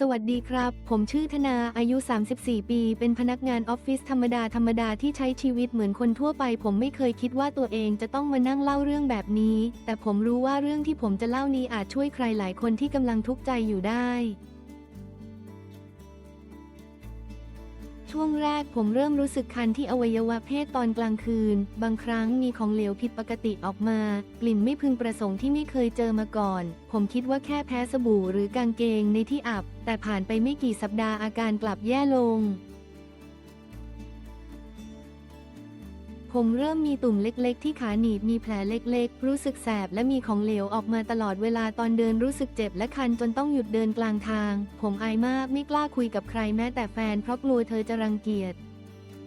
สวัสดีครับ ผมชื่อธนา อายุ 34 ปี เป็นพนักงานออฟฟิศธรรมดาธรรมดาที่ใช้ชีวิตเหมือนคนทั่วไป ผมไม่เคยคิดว่าตัวเองจะต้องมานั่งเล่าเรื่องแบบนี้ แต่ผมรู้ว่าเรื่องที่ผมจะเล่านี้อาจช่วยใครหลายคนที่กำลังทุกข์ใจอยู่ได้ ช่วงแรกผมเริ่มรู้สึกคันที่อวัยวะเพศตอนกลางคืน บางครั้งมีของเหลวผิดปกติออกมา กลิ่นไม่พึงประสงค์ที่ไม่เคยเจอมาก่อน ผมคิดว่าแค่แพ้สบู่หรือกางเกงในที่อับ แต่ผ่านไปไม่กี่สัปดาห์อาการกลับแย่ลง ผมเริ่มมีตุ่มเล็กๆ ที่ขาหนีบมีแผลเล็กๆ รู้สึกแสบและมีของเหลวออกมาตลอดเวลาตอนเดินรู้สึกเจ็บและคันจนต้องหยุดเดินกลางทาง ผมอายมากไม่กล้าคุยกับใครแม้แต่แฟนเพราะกลัวเธอจะรังเกียจ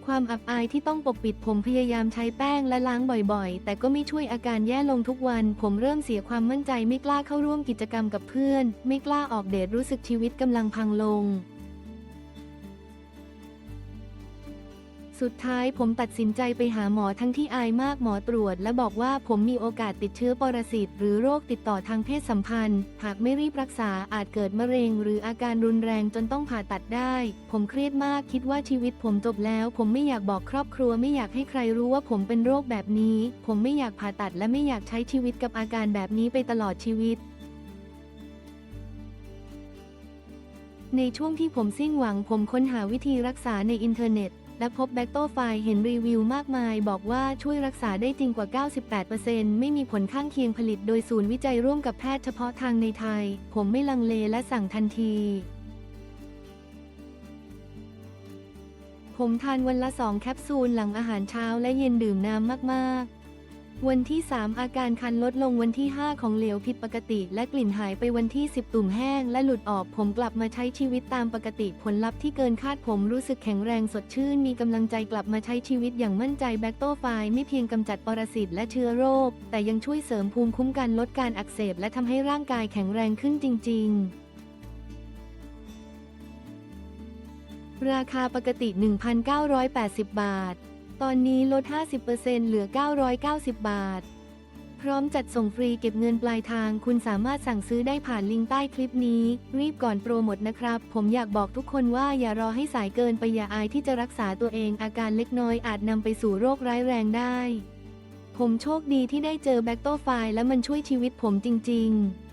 ความอับอายที่ต้องปกปิดผมพยายามใช้แป้งและล้างบ่อยๆ แต่ก็ไม่ช่วยอาการแย่ลงทุกวัน ผมเริ่มเสียความมั่นใจไม่กล้าเข้าร่วมกิจกรรมกับเพื่อน ไม่กล้าออกเดทรู้สึกชีวิตกำลังพังลง สุดท้ายผมตัดสินใจไปหาหมอทั้งที่อายมากหมอตรวจ และบอกว่าผมมีโอกาสติดเชื้อปรสิตหรือโรคติดต่อทางเพศสัมพันธ์ หากไม่รีบรักษาอาจเกิดมะเร็ง หรืออาการรุนแรงจนต้องผ่าตัดได้ ผมเครียดมากคิดว่าชีวิตผมจบแล้ว ผมไม่อยากบอกครอบครัว ไม่อยากให้ใครรู้ว่าผมเป็นโรคแบบนี้ ผมไม่อยากผ่าตัดและไม่อยากใช้ชีวิตกับอาการแบบนี้ไปตลอดชีวิตในช่วงที่ผมสิ้นหวังผมค้นหาวิธีรักษาในอินเทอร์เน็ต และพบแบคโตไฟเห็นรีวิวมากมาย บอกว่าช่วยรักษาได้จริงกว่า 98%ไม่มีผลข้างเคียงผลิตโดยศูนย์วิจัยร่วมกับแพทย์เฉพาะทางในไทย ผมไม่ลังเลและสั่งทันที ผมทานวันละสองแคปซูลหลังอาหารเช้าและเย็นดื่มน้ำมาก ๆ วันที่ 3 อาการคันลดลงวันที่ 5 ของเหลวผิดปกติ และกลิ่นหายไปวันที่ 10 ตุ่มแห้งและหลุดออกผมกลับมาใช้ชีวิตตามปกติผลลัพธ์ที่เกินคาดผมรู้สึกแข็งแรงสดชื่น มีกำลังใจกลับมาใช้ชีวิตอย่างมั่นใจแบคโตไฟไม่เพียงกำจัดปรสิตและเชื้อโรค แต่ยังช่วยเสริมภูมิคุ้มกันลดการอักเสบและทำให้ร่างกายแข็งแรงขึ้นจริง ๆราคาปกติ 1,980 บาท ตอนนี้ลด 50%เหลือ 990 บาท พร้อมจัดส่งฟรีเก็บเงินปลายทาง คุณสามารถสั่งซื้อได้ผ่านลิงก์ใต้คลิปนี้ รีบก่อนโปรหมดนะครับ ผมอยากบอกทุกคนว่าอย่ารอให้สายเกินไปอย่าอายที่จะรักษาตัวเองอาการเล็กน้อยอาจนำไปสู่โรคร้ายแรงได้ ผมโชคดีที่ได้เจอแบคโตไฟและมันช่วยชีวิตผมจริง ๆ